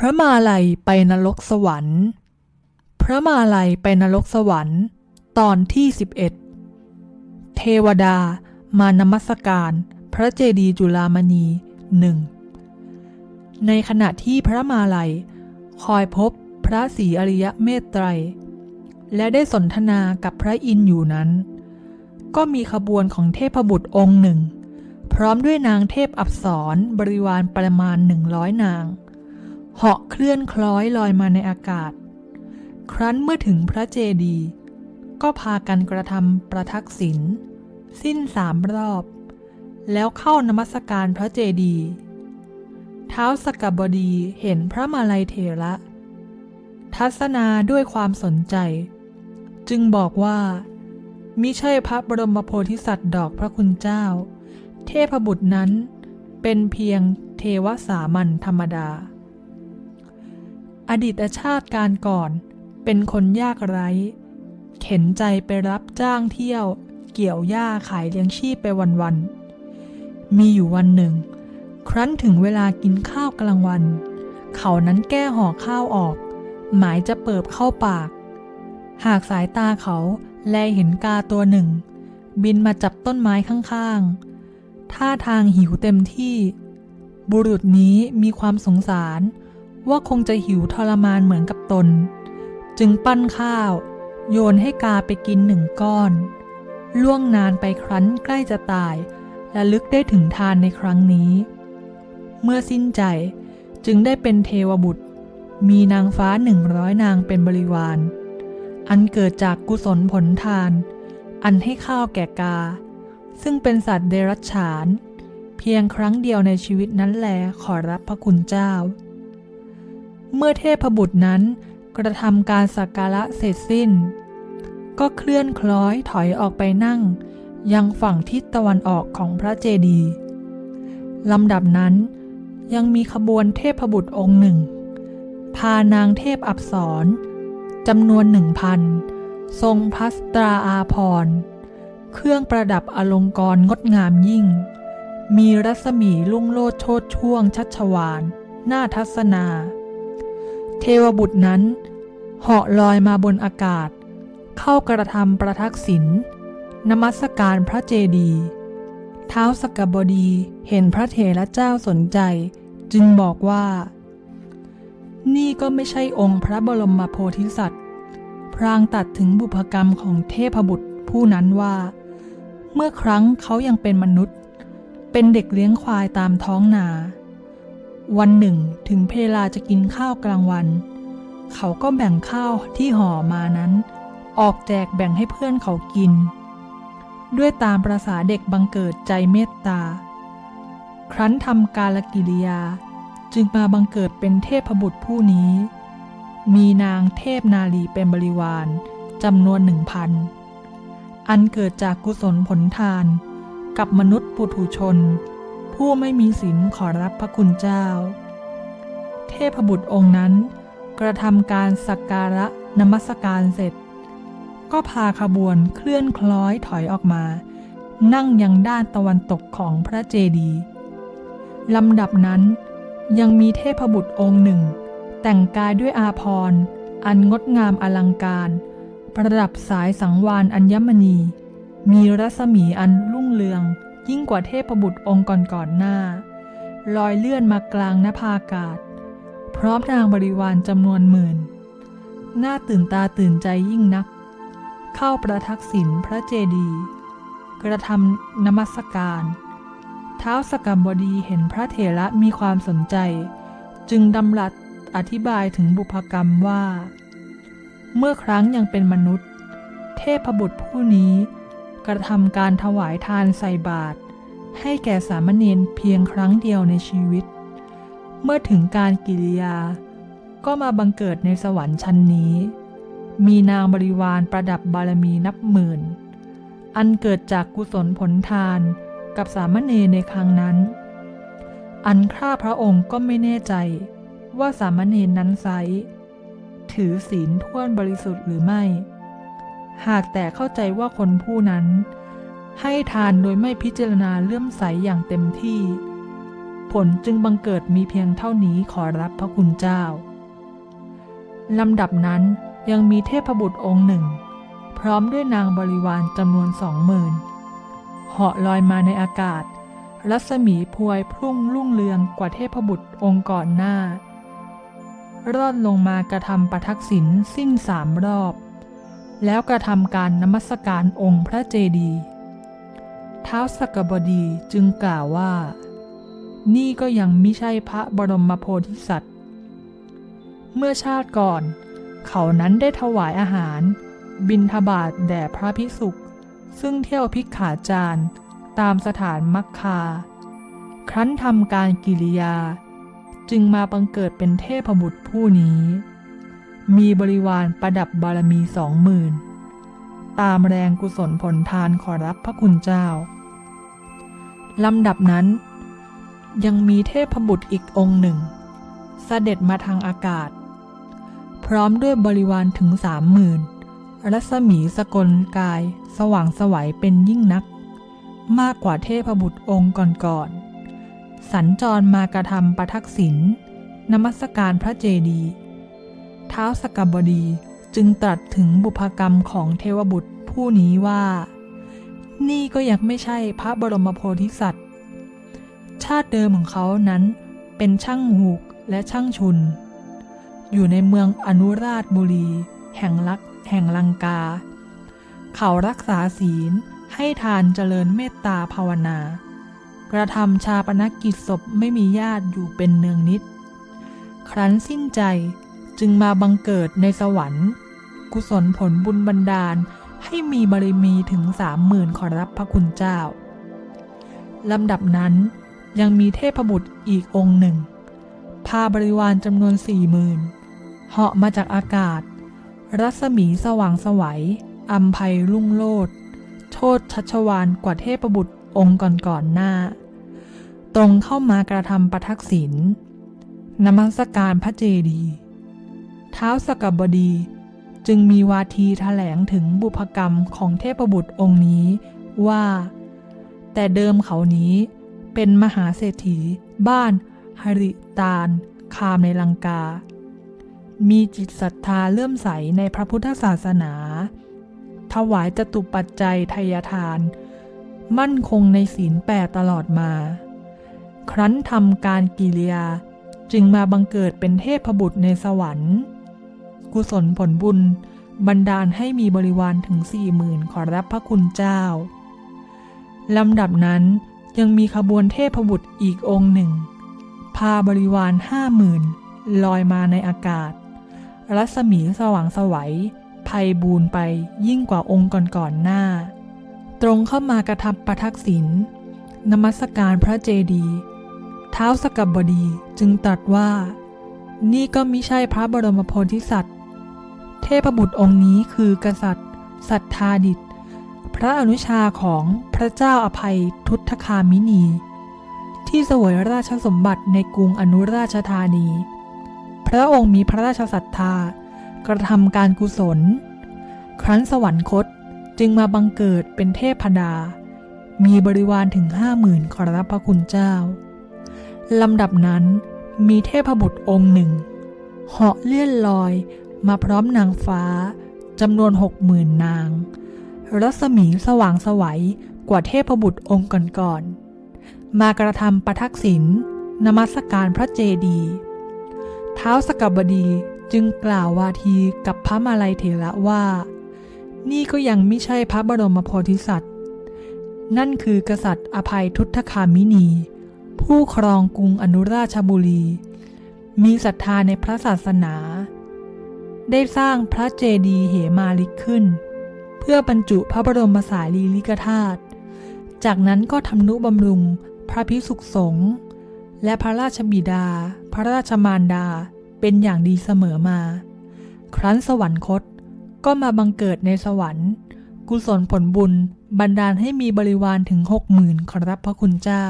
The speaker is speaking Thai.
พระมาลัยไปนรกสวรรค์ พระมาลัยไปนรกสวรรค์ ตอนที่ 11 เทวดามานมัสการ พระเจดีย์จุฬามณีหนึ่งในขณะที่พระมาลัย คอยพบพระศรีอริยเมตไตร และได้สนทนากับพระอินอยู่นั้น ก็มีขบวนของเทพบุตรองค์หนึ่ง พร้อมด้วยนางเทพอับสรบริวารประมาณหนึ่งร้อยนาง เหาะเคลื่อนคล้อยลอยมาในอากาศ ครั้นเมื่อถึงพระเจดีย์ก็พากันกระทำประทักษิณสิ้นสามรอบ แล้วเข้านมัสการพระเจดีย์เท้าสกกบดีเห็นพระมาลัยเถระ ทัศนาด้วยความสนใจ จึงบอกว่ามิใช่พระบรมโพธิสัตว์ดอกพระคุณเจ้า เทพบุตรนั้นเป็นเพียงเทวสามัญธรรมดา อดีตชาติการก่อน เป็นคนยากไร้ เข็นใจไปรับจ้างเที่ยว เกี่ยวหญ้าขายเลี้ยงชีพไปวันๆ มีอยู่วันหนึ่ง ครั้นถึงเวลากินข้าวกลางวัน เขานั้นแก้ห่อข้าวออก หมายจะเปิบเข้าปาก หากสายตาเขาแลเห็นกาตัวหนึ่ง บินมาจับต้นไม้ข้างๆ ท่าทางหิวเต็มที่ บุรุษนี้มีความสงสาร ว่าคงจะหิวทรมานเหมือนกับตน จึงปั้นข้าว โยนให้กาไปกินหนึ่งก้อน ล่วงนานไปครั้นใกล้จะตาย และลึกได้ถึงทานในครั้งนี้ เมื่อสิ้นใจจึงได้เป็นเทวบุตร มีนางฟ้าหนึ่งร้อยนางเป็นบริวาร อันเกิดจากกุศลผลทาน อันให้ข้าวแก่กา ซึ่งเป็นสัตว์เดรัจฉาน เพียงครั้งเดียวในชีวิตนั้นแลขอรับพระคุณเจ้า เมื่อเทพบุตรนั้นกระทำการสักการะเสร็จสิ้น ก็เคลื่อนคล้อยถอยออกไปนั่ง ยังฝั่งทิศตะวันออกของพระเจดีย์ลำดับนั้นยังมีขบวนเทพบุตรองค์หนึ่ง พานางเทพอับสรจำนวนหนึ่งพันทรงพัสตราอาพร เครื่องประดับอลงกรงดงามยิ่ง มีรัศมีลุ่งโลดโชดช่วงชัชวานหน่าทัศนา เทวบุตรนั้นเหาะลอยมาบนอากาศ เข้ากระทำประทักษิณนมัสการพระเจดีย์เท้าวสกกบดีเห็นพระเถระเจ้าสนใจ จึงบอกว่า นี่ก็ไม่ใช่องค์พระบรมโพธิสัตว์ พรางตัดถึงบุพกรรมของเทพบุตรผู้นั้นว่า เมื่อครั้งเขายังเป็นมนุษย์ เป็นเด็กเลี้ยงควายตามท้องนา วันหนึ่งถึงเพลาจะกินข้าวกลางวัน เขาก็แบ่งข้าวที่ห่อมานั้น ออกแจกแบ่งให้เพื่อนเขากิน ด้วยตามประษาเด็กบังเกิดใจเมตตา ครั้นทำกาลกิริยาจึงมาบังเกิดเป็นเทพบุตรผู้นี้ มีนางเทพนาลีเป็นบริวารจำนวนหนึ่งพัน อันเกิดจากกุศลผลทานกับมนุษย์ปุถุชน ผู้ไม่มีศีลขอรับพระคุณเจ้า เทพบุตรองค์นั้น กระทำการสักการะนมัสการเสร็จ ก็พาขบวนเคลื่อนคล้อยถอยออกมา นั่งยังด้านตะวันตกของพระเจดีย์ลำดับนั้นยังมีเทพบุตรองค์หนึ่ง แต่งกายด้วยอาภรณ์อันงดงามอลังการ ประดับสายสังวานอัญมณี มีรัศมีอันรุ่งเรือง ยิ่งกว่าเทพบุตรองค์ก่อนๆหน้า ลอยเลื่อนมากลางนภาอากาศ พร้อมนางบริวารจำนวนหมื่น หน่าตื่นตาตื่นใจยิ่งนัก เข้าประทักษิณพระเจดีย์กระทำนมัสการ เท้าสกกัมบดีเห็นพระเถระมีความสนใจ จึงดำรัสอธิบายถึงบุพกรรมว่า เมื่อครั้งยังเป็นมนุษย์ เทพบุตรผู้นี้ กระทำการถวายทานใส่บาตรให้แก่สามเณรเพียงครั้งเดียวในชีวิต เมื่อถึงการกิริยา ก็มาบังเกิดในสวรรค์ชั้นนี้ มีนางบริวารประดับบารมีนับหมื่น อันเกิดจากกุศลผลทานกับสามเณรในครั้งนั้น อันข้าพระองค์ก็ไม่แน่ใจว่าสามเณรนั้นไซถือศีลท่วนบริสุทธิ์หรือไม่ หากแต่เข้าใจว่าคนผู้นั้น ให้ทานโดยไม่พิจารณาเลื่อมใสอย่างเต็มที่ ผลจึงบังเกิดมีเพียงเท่านี้ขอรับพระคุณเจ้าลำดับนั้นยังมีเทพบุตรองค์หนึ่ง พร้อมด้วยนางบริวารจำนวนสองหมื่นเหาะลอยมาในอากาศ รัศมีพวยพุ่งลุ่งเรืองกว่าเทพบุตรองค์ก่อนหน้า รอดลงมากระทำประทักษิณสิ้นสามรอบ แล้วกระทำการนมัสการองค์พระเจดีย์ท้าวสกบดีจึงกล่าวว่า นี่ก็ยังไม่ใช่พระบรมโพธิสัตว์ เมื่อชาติก่อน เขานั้นได้ถวายอาหาร บิณฑบาตแด่พระภิกษุซึ่งเที่ยวพิกขาจารย์ตามสถานมักคา ครั้นทำการกิริยา จึงมาบังเกิดเป็นเทพบุตรผู้นี้ มีบริวารประดับบารมีสองหมื่นตามแรงกุศลผลทานขอรับพระคุณเจ้า ลำดับนั้น ยังมีเทพบุตรอีกองค์หนึ่ง เสด็จมาทางอากาศ พร้อมด้วยบริวารถึงสามหมื่นรัศมีสกลกาย สว่างสวัยเป็นยิ่งนัก มากกว่าเทพบุตรองค์ก่อนๆสัญจรมากระทำประทักษิณนมัสการพระเจดีย์ ท้าวสกบดีจึงตรัสถึงบุพกรรมของเทวบุตรผู้นี้ว่า นี่ก็ยังไม่ใช่พระบรมโพธิสัตว์ ชาติเดิมของเขานั้นเป็นช่างหูกและช่างชุน อยู่ในเมืองอนุราชบุรี แห่งลักแห่งลังกา เขารักษาศีลให้ทานเจริญเมตตาภาวนากระทำชาปนกิจศพไม่มีญาติอยู่เป็นเนืองนิด ครั้นสิ้นใจ จึงมาบังเกิดในสวรรค์ กุศลผลบุญบันดาลให้มีบารมีถึงสามหมื่นขอรับพระคุณเจ้าลำดับนั้นยังมีเทพบุตรอีกองค์หนึ่ง พาบริวารจำนวนสี่หมื่นเหาะมาจากอากาศ รัศมีสว่างสวัยอัมภัยรุ่งโลดโชดชัชวานกว่าเทพบุตรองค์ก่อนๆหน้า ตรงเข้ามากระทำประทักษิณนมัสการพระเจดีย์ ท้าวสกบดี จึงมีวาทีแถลงถึงบุพกรรมของเทพบุตรองค์นี้ว่า แต่เดิมเขานี้เป็นมหาเศรษฐี บ้านหริตาลคามในลังกา มีจิตศรัทธาเลื่อมใสในพระพุทธศาสนา ถวายจตุปัจจัยทายทาน มั่นคงในศีลแปดตลอดมา ครั้นทำการกิริยาจึงมาบังเกิดเป็นเทพบุตรในสวรรค์ กุศลผลบุญ บันดาลให้มีบริวารถึงสี่หมื่นขอรับพระคุณเจ้า ลำดับนั้นยังมีขบวนเทพบุตรอีกองค์หนึ่ง พาบริวารห้าหมื่นลอยมาในอากาศ รัศมีสว่างสวัยภัยบูนไปยิ่งกว่าองค์ก่อนๆหน้า ตรงเข้ามากระทำประทักษิณนมัสการพระเจดีย์เท้าวสกับบดีจึงตรัสว่า นี่ก็มิใช่พระบรมโพธิสัตว์ เทพบุตรองค์นี้คือกษัตริย์ สัทธาดิต พระอนุชาของพระเจ้าอภัยทุตคามินี ที่เสวยราชสมบัติในกรุงอนุราชธานี พระองค์มีพระราชศรัทธากระทำการกุศล ครั้นสวรรคตจึงมาบังเกิดเป็นเทพดา มีบริวารถึงห้าหมื่นขอรับพระคุณเจ้า ลำดับนั้นมีเทพบุตรองค์หนึ่งเหาะเลื่อนลอย มาพร้อมนางฟ้าจำนวนหกหมื่นนาง รัศมีสว่างสวัยกว่าเทพบุตรองค์ก่อนๆมากระทำประทักษิณนมัสการพระเจดีย์เท้าวสกบบดีจึงกล่าววาทีกับพระมาลัยเถระว่า นี่ก็ยังไม่ใช่พระบรมโพธิสัตว์ นั่นคือกษัตริย์อภัยทุตคามินี ผู้ครองกรุงอนุราชบุรี มีศรัทธาในพระศาสนา ได้สร้างพระเจดีย์เหมาลิกขึ้น เพื่อบรรจุพระบรมสารีริกธาตุ จากนั้นก็ทำนุบำรุงพระพิสุขสงฆ์และพระราชบิดา พระราชมารดาเป็นอย่างดีเสมอมา ครั้นสวรรคตก็มาบังเกิดในสวรรค์ กุศลผลบุญบันดาลให้มีบริวารถึงหกหมื่นขอรับพระคุณเจ้า